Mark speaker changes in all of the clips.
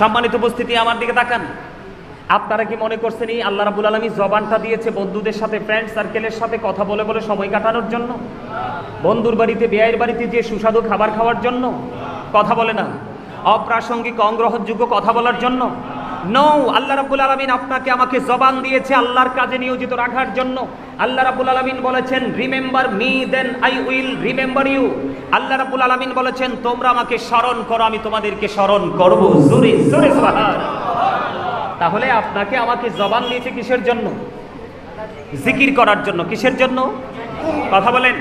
Speaker 1: সম্মানিত উপস্থিতি আমার দিকে তাকান। আপনারা কি মনে করছেন এই আল্লাহ রাবুল আলমী জবানটা দিয়েছে বন্ধুদের সাথে ফ্রেন্ড সার্কেলের সাথে কথা বলে বলে সময় কাটানোর জন্য? বন্ধুর বাড়িতে বেয়ের বাড়িতে যে সুস্বাদু খাবার খাওয়ার জন্য? কথা বলে না। অপ্রাসঙ্গিক, অগ্রহণযোগ্য কথা বলার জন্য? নৌ আল্লাহ রাব্বুল আলামিন আপনাকে আমাকে জবান দিয়েছে আল্লাহর কাজে নিয়োজিত রাখার জন্য। আল্লাহ রাব্বুল আলামিন বলেছেন remember me then I will remember you Allah রাব্বুল আলামিন বলেছেন, তোমরা আমাকে স্মরণ করো, আমি তোমাদেরকে স্মরণ করব। জোরে জোরে তাহলে আপনাকে আমাকে জবান দিয়েছে কিসের জন্য? জিকির করার জন্য। কিসের জন্য? কথা বলেন।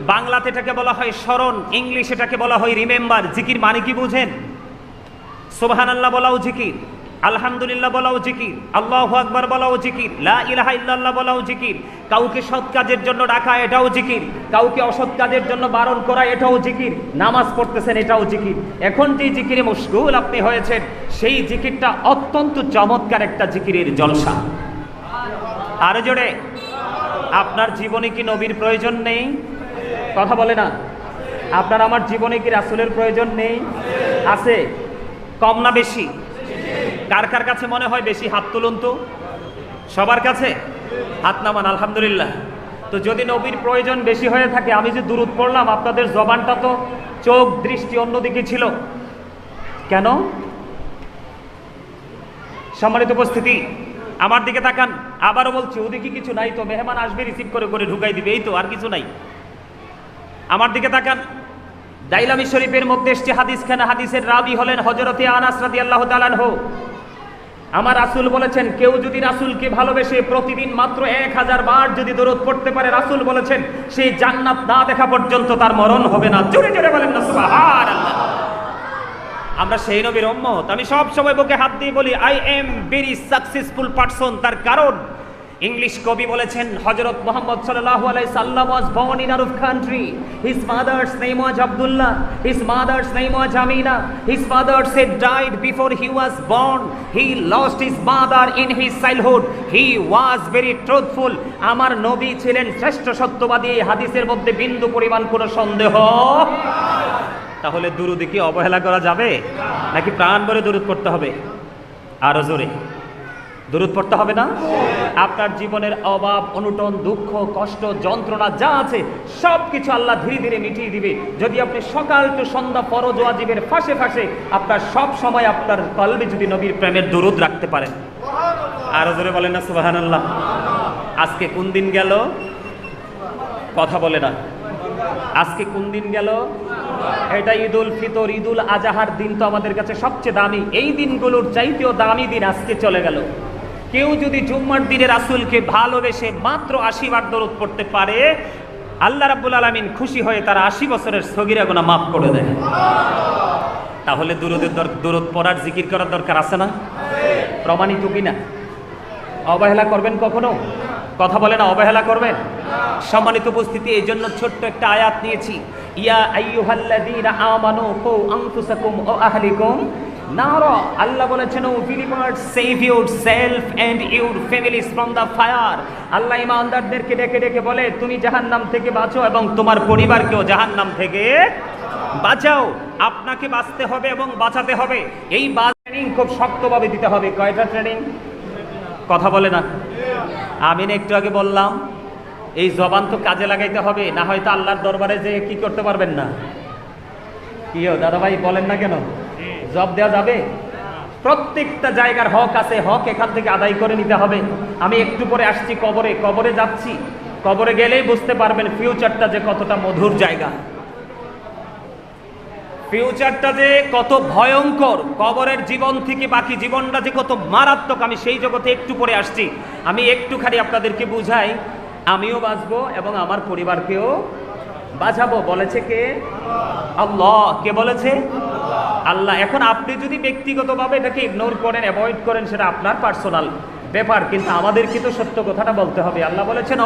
Speaker 1: বাংলাতে এটাকে বলা হয় স্মরণ, ইংলিশ এটাকে বলা হয় রিমেম্বার। জিকির মানে কি বুঝেন? সোবাহান আল্লাহ বলাও জিকির। আলহামদুলিল্লাহ বলাও জিকির, আল্লাহ আকবার বলাও জিকির, লা ইলাহা ইল্লাল্লাহ বলাও জিকির, কাউকে সৎ কাজের জন্য ডাকা এটাও জিকির, কাউকে অসৎ কাজের জন্য বারণ করা এটাও জিকির, নামাজ পড়তেছেন এটাও জিকির। এখন যে জিকিরে মুশগুল আপনি হয়েছেন, সেই জিকিরটা অত্যন্ত চমৎকার একটা জিকিরের জলসা। আরও জোরে, আপনার জীবনে কি নবীর প্রয়োজন নেই? কথা বলে না। আপনার আমার জীবনে কি রাসুলের প্রয়োজন নেই? আছে, কম না বেশি। কার কার কাছে মনে হয় বেশি হাত তুলুন তো? সবার কাছে? হাত নামান, আলহামদুলিল্লাহ। তো যদি নবীর প্রয়োজন বেশি হয়ে থাকে, আমি যে দূরত পড়লাম, আপনাদের জবানটা তো চোখ দৃষ্টি অন্যদিকে ছিল। কেন? সম্মানিত উপস্থিতি, আমার দিকে তাকান। আবারও বলছি, ওদিকে কিছু নাই তো, মেহমান আসবে, রিসিভ করে করে ঢুকাই দিবে, এই তো, আর কিছু নাই। আমার দিকে তাকান। দাইলামি শরীফের মধ্যে এসছে হাদিস খানা। হাদিসের রাবি হলেন হজরতে আনাস রাদি আল্লাহ তালানহ আমার রাসুল বলেছেন, কেউ যদি রাসুলকে ভালোবেসে প্রতিদিন মাত্র এক হাজার বার যদি দরদ পড়তে পারে, রাসুল বলেছেন সেই জান্নাত না দেখা পর্যন্ত তার মরণ হবে না। জোরে জোরে বলেন না আমরা সেই নবীর অম্মত আমি সব সময় বুকে হাত দিয়ে বলি I am very successful person তার কারণ ইংলিশ কবি বলেছেন হজরত মোহাম্মদ সাল্লাল্লাহু আলাইহি সাল্লাম ওয়াজ born in Arab country his father's name was Abdullah his mother's name was Amina his father said died before he was born he lost his mother in his childhood he was very truthful আমার নবী ছিলেন শ্রেষ্ঠ সত্যবাদী হাদিসের মধ্যে বিন্দু পরিমাণ কোনো সন্দেহ তাহলে দুরুদে কি অবহেলা করা যাবে নাকি প্রাণ ভরে দুরুদ পড়তে হবে আরও জোরে দুরুদ পড়তে হবে না। আপনার জীবনের অভাব, অনুটন, দুঃখ, কষ্ট, যন্ত্রণা যা আছে সব কিছু আল্লাহ ধীরে ধীরে মিটিয়ে দিবে। যদি আপনি সকাল টু সন্ধ্যা ফরজ ওয়াজিবের ফাঁসে ফাঁসে, আপনার সব সময় আপনার কলবে যদি নবীর প্রেমের দুরুদ রাখতে পারেন। আরও জোরে বলেন না সুবাহান আল্লাহ আজকে কোন দিন গেল? কথা বলে না। আজকে কোন দিন গেল? এটা ঈদুল ফিতর, ঈদুল আজাহার দিন তো আমাদের কাছে সবচেয়ে দামি। এই দিনগুলোর চাইতেও দামি দিন আজকে চলে গেল। কেউ যদি জুম্মার দিনে রাসুলকে ভালোবেসে মাত্র আশি বার দরদ পড়তে পারে, আল্লাহ রাব্বুল আলামিন খুশি হয়ে তারা আশি বছরের সগিরা গোনা মাফ করে দেয়। তাহলে দুরুদের দর দরদ পড়ার জিকির করার দরকার আছে না? প্রমাণিত কিনা? অবহেলা করবেন কখনো? কথা বলে না, অবহেলা করবেন? সম্মানিত উপস্থিতি এই জন্য ছোট্ট একটা আয়াত নিয়েছি। ইয়া আইয়ুহাল্লাযীনা আমানু কু আনফুসাকুম ওয়া আহলিকুম নারা, আল্লাহ বলেছেন, O believers save your self and your families from the fire Allah ইমানদারদেরকে ডেকে ডেকে বলে, তুমি জাহান্নাম থেকে বাঁচো এবং তোমার পরিবারকেও জাহান্নাম থেকে বাঁচাও। আপনাকে বাঁচতে হবে এবং বাঁচাতে হবে। এই ট্রেনিং খুব শক্তভাবে দিতে হবে। কয়টা ট্রেনিং কথা বলে না। আমি একটু আগে বললাম, এই জবান তো কাজে লাগাইতে হবে, না হয়তো আল্লাহর দরবারে যে কি করতে পারবেন না? কি দাদা ভাই বলেন না কেন? জব দেওয়া যাবে? প্রত্যেকটা জায়গার হক আছে, হক এখান থেকে আদায় করে নিতে হবে। আমি একটু পরে আসছি কবরে কবরে যাচ্ছি। কবরে গেলেই বুঝতে পারবেন ফিউচারটা যে কতটা মধুর জায়গা। ফিউচারটা যে কত ভয়ঙ্কর, কবরের জীবন থেকে বাকি জীবনটা যে কত মারাত্মক, আমি সেই জগতে একটু পরে আসছি। আমি একটুখানি আপনাদেরকে বুঝাই, আমিও বাঁচবো এবং আমার পরিবারকেও বাঁচাবো। বলেছে কে? আল্লাহ। কে বলেছে? আল্লাহ, এখন আপনি যদি ব্যক্তিগতভাবে এটাকে ইগনোর করেন অ্যাভয়েড করেন, সেটা আপনার পার্সোনাল ব্যাপার, কিন্তু আমাদেরকে তো সত্য কথাটা বলতে হবে। আল্লাহ বলেছেন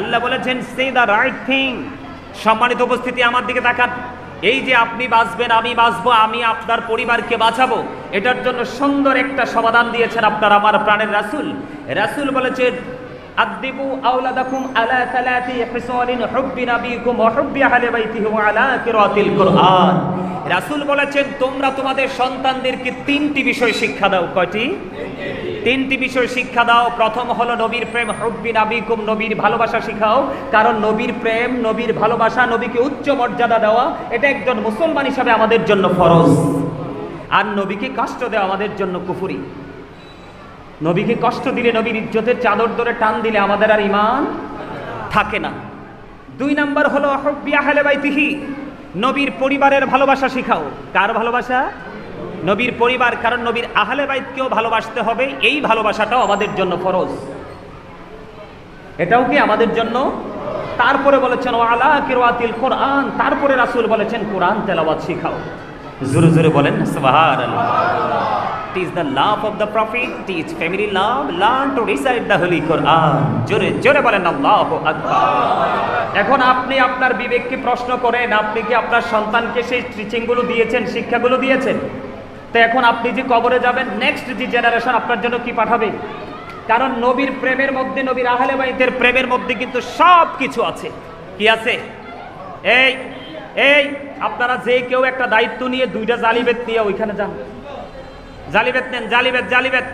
Speaker 1: আল্লাহ বলেছেন রাইট থিং সম্মানিত উপস্থিতি, আমার দিকে তাকান। এই যে আপনি বাঁচবেন, আমি বাঁচবো, আমি আপনার পরিবারকে বাঁচাবো, এটার জন্য সুন্দর একটা সমাধান দিয়েছেন আপনার আমার প্রাণের রাসুল। রাসুল বলেছেন আদিবু আওলাদাকুম আলা সালাতি হিসালিন হুব্বি নাবিকুম ওয়া হুব্বি আহলি বাইতিহি ওয়া আলা কিরাতিল কুরআন। রাসূল বলেছেন, তোমরা তোমাদের সন্তানদেরকে তিনটি বিষয় শিক্ষা দাও। কয়টি? তিনটি বিষয় শিক্ষা দাও। প্রথম হলো নবীর প্রেম, হব্বি নাবিকুম নবীর ভালোবাসা শিখাও। কারণ নবীর প্রেম, নবীর ভালোবাসা, নবীকে উচ্চ মর্যাদা দেওয়া, এটা একজন মুসলমান হিসাবে আমাদের জন্য ফরজ। আর নবীকে কষ্ট দেওয়া আমাদের জন্য কুফুরি। নবীকে কষ্ট দিলে নবীর ইজ্জতের চাদর ধরে টান দিলে আমাদের আর ইমান থাকে না। দুই নাম্বার হলো, হব্বি আহলে বাইতিহি নবীর পরিবারের ভালোবাসা শিখাও। কার ভালোবাসা? নবীর পরিবার, কারণ নবীর আহলে বাইতকেও ভালোবাসতে হবে। এই ভালোবাসাটাও আমাদের জন্য ফরজ। এটাও কি আমাদের জন্য? তারপরে বলেছেন ও আলা কিরাতিল কোরআন। তারপরে রাসুল বলেছেন, কোরআন তেলাবাদ শিখাও। জোরে জোরে বলেন, সুবহানাল্লাহ। Teach the love of the prophet, teach family love, learn to recite the holy Quran. জোরে জোরে বলেন আল্লাহু এখন আপনি আপনার বিবেককে প্রশ্ন করেন আপনি কি আপনার সন্তানকে সেই টিচিংগুলো দিয়েছেন শিক্ষাগুলো দিয়েছেন? তো এখন আপনি যে কবরে যাবেন নেক্সট যে জেনারেশন আপনার জন্য কি পাঠাবে? কারণ নবীর প্রেমের মধ্যে নবীর আহলে বাইতের প্রেমের মধ্যে কিন্তু সব কিছু আছে। কি আছে? এই এই আপনারা যে কেউ একটা দায়িত্ব নিয়ে দুইটা জালিবেত নিয়ে ওইখানে যান। জালিবেত নেন জালিবেত জালিবেত।